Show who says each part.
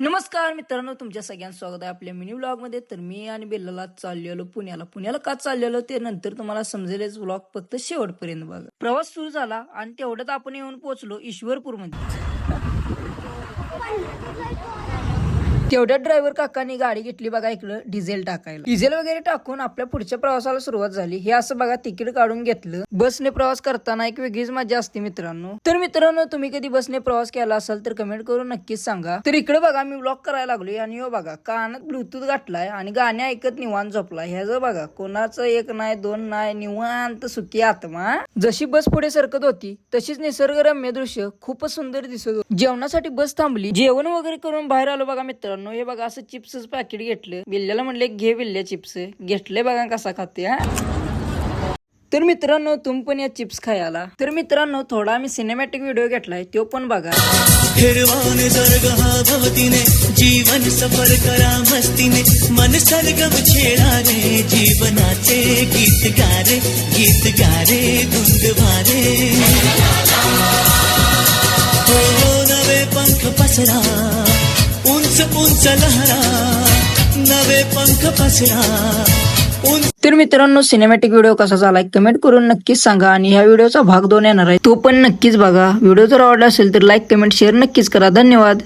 Speaker 1: नमस्कार मित्रांनो तुमच्या सगळ्यांचं स्वागत आहे आपल्या मिनी ब्लॉगमध्ये. तर मी आणि बेल्लाला चाललेलो पुण्याला. पुण्याला का चाललेलो? ते नंतर तुम्हाला समजेलच. ब्लॉग फक्त शेवटपर्यंत बघा. प्रवास सुरू झाला आणि तेवढ्यात आपण येऊन पोहोचलो ईश्वरपूरमध्ये तेवढ्यात ड्रायव्हर काकांनी गाडी घेतली बघा इकडं डिझेल टाकायला. डिझेल वगैरे टाकून आपल्या पुढच्या प्रवासाला सुरुवात झाली. हे असं बघा तिकीट काढून घेतलं. बसने प्रवास करताना एक वेगळीच मजा असते मित्रांनो. तर मित्रांनो तुम्ही कधी बसने प्रवास केला असाल तर कमेंट करून नक्कीच सांगा. तर इकडे बघा मी ब्लॉक करायला लागलोय आणि हो बघा कानात ब्लूटूथ गाठलाय आणि गाणे ऐकत निवांत झोपलाय. ह्याचं बघा कोणाचं एक नाही दोन नाही निवांत सुखी आत्मा. जशी बस पुढे सरकत होती तशीच निसर्गरम्य दृश्य खूपच सुंदर दिसत जेवणासाठी बस थांबली. जेवण वगैरे करून बाहेर आलो बघा मित्रांनो. हे बघा असं चिप्सच पॅकेट घेतलं. विल्ल्याला म्हणले घे विल्ल्या चिप्स. घेतले बघा कसा खाते हा. तर मित्रांनो तुम्ही पण या चिप्स खायला. तर मित्रांनो थोडा आम्ही सिनेमॅटिक व्हिडिओ घेतलाय तो पण बघा.
Speaker 2: हिरवान भवतीने जीवन सफर करा मस्तीने. मन सरगम छेडा रे जीवनाचे गीत गारे गीत गारे धुंद भारे हो नवे पंख पसरा. उंच उंच लहरा नवे पंख पसरा.
Speaker 1: तर मित्रांनो सिनेमॅटिक व्हिडिओ कसा झाला कमेंट करून नक्कीच सांगा आणि ह्या व्हिडिओचा भाग दोन येणार आहे. तो पण नक्कीच बघा. व्हिडिओ जर आवडला असेल तर लाईक कमेंट शेअर नक्कीच करा. धन्यवाद.